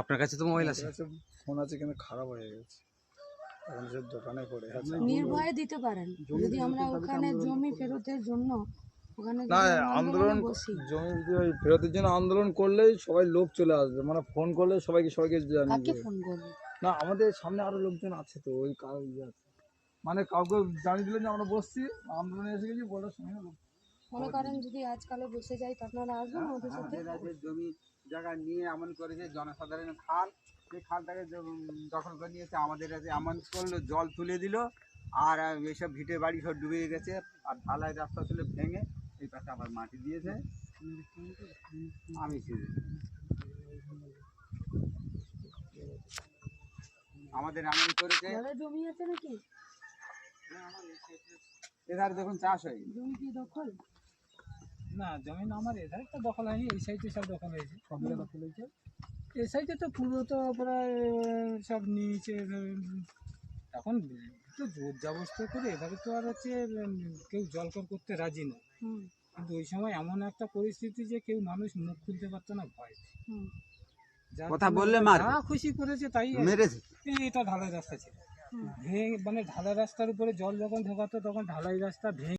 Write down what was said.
আপনার কাছে তো মোবাইল আছে। ফোন আছে কিন্তু খারাপ হয়ে গেছে। এখন সে দোকানে পড়ে আছে। নির্ভয়ে দিতে পারেন। যদি আমরা ওখানে জমি ফেরতের জন্য না আন্দোলন আন্দোলনে জমি ফেরতের জন্য আন্দোলন করলেই সবাই লোক চলে আসবে। মানে ফোন করলে সবাইকে সবাইকে জানিয়ে ফোন করব? না আমাদের সামনে আরও লোকজন আছে তো ওই কাউ ইয়ে আছে। মানে কাউকে জানিয়ে দিলেন যে আমরা বসছি আন্দোলনে এসে গেছি বলার লোক মনে করেন যদি আজকালে বসে যাই তো আপনারা আসবেন আমাদের সাথে জমি জায়গা নিয়ে এমন করেছে জনসাধারণ খাল। সেই খালটাকে দখল করে নিয়েছে আমাদের কাছে এমন করল জল তুলে দিল আর এইসব ভিটে বাড়ি সব ডুবে গেছে আর ঢালাই রাস্তা ছিল ভেঙে এই পাশে আবার মাটি দিয়েছে। আমি ছিল আমাদের এমন করেছে। জমি আছে নাকি? এধারে দেখুন চাষ হয়। জমি কি দখল? না জমি আমার এধারে তো দখল হয়নি এই সাইডে সব দখল হয়েছে। সব জায়গা দখল হয়েছে? এই সাইডে তো পুরো তো প্রায় সব নিয়েছে উম, এখন তো জোর জবস্ত করে এভাবে তো আর হচ্ছে কেউ জলকর করতে রাজি না। কিন্তু ওই সময় এমন একটা পরিস্থিতি যে কেউ মানুষ মুখ খুলতে পারতো না ভয় কথা বললে মারবে। যা খুশি করেছে তাই মেরেছে। এই এটা ঢালাই রাস্তা ছিল। ভেঙে মানে ঢালাই রাস্তার উপরে জল যখন ঢোকাতো তখন ঢালাই রাস্তা ভেঙে